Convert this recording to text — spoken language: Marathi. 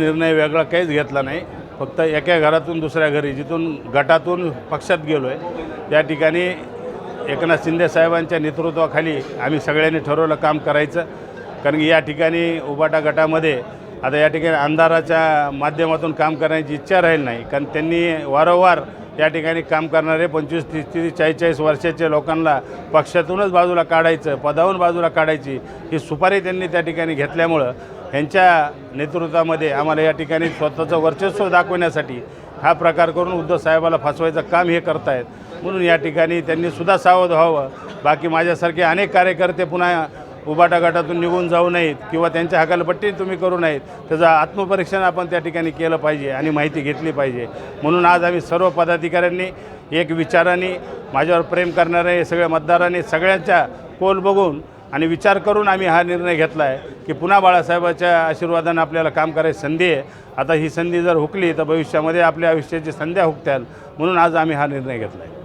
निर्णय वेगळा काहीच घेतला नाही. फक्त एका घरातून दुसऱ्या घरी जिथून गटातून पक्षात गेलो आहे त्या ठिकाणी एकनाथ शिंदे साहेबांच्या नेतृत्वाखाली आम्ही सगळ्यांनी ठरवलं काम करायचं. कारण की या ठिकाणी उबाटा गटामध्ये आता या ठिकाणी अंधाराच्या माध्यमातून काम करण्याची इच्छा राहील नाही. कारण त्यांनी वारंवार या ठिकाणी काम करणारे पंचवीस तीस तीस चाळीस वर्षाच्या लोकांना पक्षातूनच बाजूला काढायचं पदाहून बाजूला काढायची ही सुपारी त्यांनी त्या ठिकाणी घेतल्यामुळं यांच्या नेतृत्वामध्ये आम्हाला या ठिकाणी स्वतःचं वर्चस्व दाखवण्यासाठी हा प्रकार करून उद्धव साहेबाला फसवायचं काम हे करतायत. म्हणून या ठिकाणी त्यांनी सुद्धा सावध व्हावं. बाकी माझ्यासारखे अनेक कार्यकर्ते पुन्हा उबाटा गटातून निघून जाऊ नयेत किंवा त्यांच्या हकालपट्टी तुम्ही करू नयेत त्याचं आत्मपरीक्षण आपण त्या ठिकाणी केलं पाहिजे आणि माहिती घेतली पाहिजे. म्हणून आज आम्ही सर्व पदाधिकाऱ्यांनी एक विचाराने माझ्यावर प्रेम करणारे सगळ्या मतदारांनी सगळ्यांच्या कोल बघून आणि विचार करून आम्ही हा निर्णय घेतला आहे की पुन्हा बाळासाहेबाच्या आशीर्वादानं आपल्याला काम करायची संधी आहे. आता ही संधी जर हुकली तर भविष्यामध्ये आपल्या आयुष्याची संध्या हुकत्याल. म्हणून आज आम्ही हा निर्णय घेतला आहे